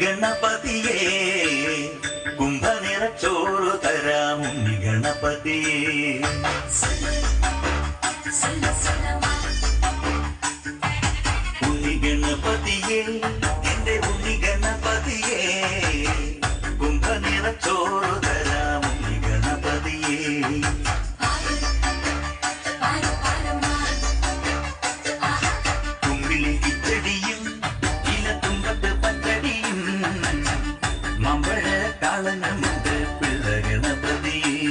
ഗണപതിയേ കുംഭനിറച്ചോറു തരാം ഉണ്ണി ഗണപതിയേ. ഗണപതിയേ. பிள்ளகணபதியே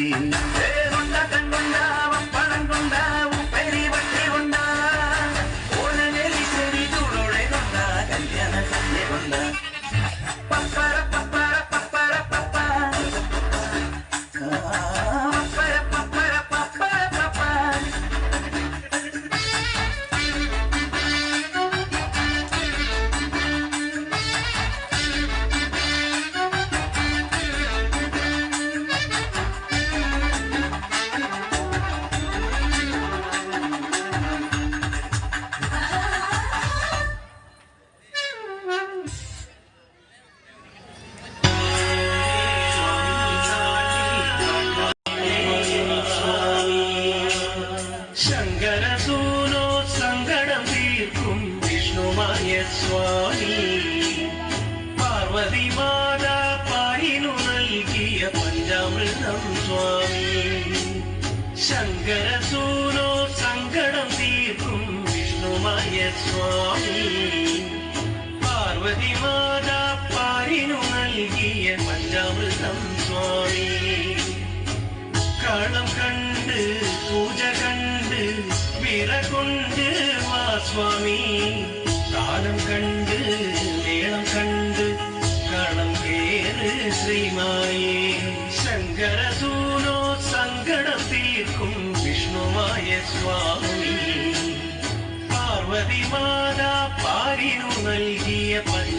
சரணம் சுவாமி சங்கர சூனோ சங்கடம் தீர்க்கும் விஷ்ணுமய சுவாமி பார்வதி மாதா பாரினு நல்கிய பஞ்சாமிருதம் சுவாமி. களம் கண்டு பூஜை கண்டு விர கொண்டு வா சுவாமி தானம் கண்டு வேளம் கண்டு களம் கேறு ஸ்ரீமா അറിവിനു നൽകിയ പള്ളി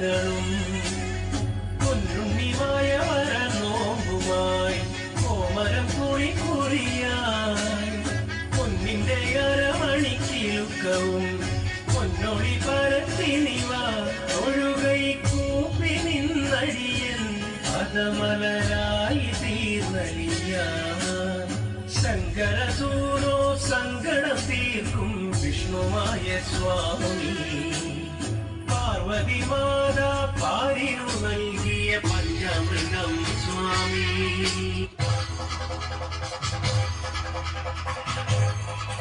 ശങ്കരസൂരോ സങ്കടം തീർക്കും വിഷ്ണുമായ സ്വാമി. പാർവതി മാതാ പാരിനു നൽകിയ പഞ്ചമൃതം സ്വാമി.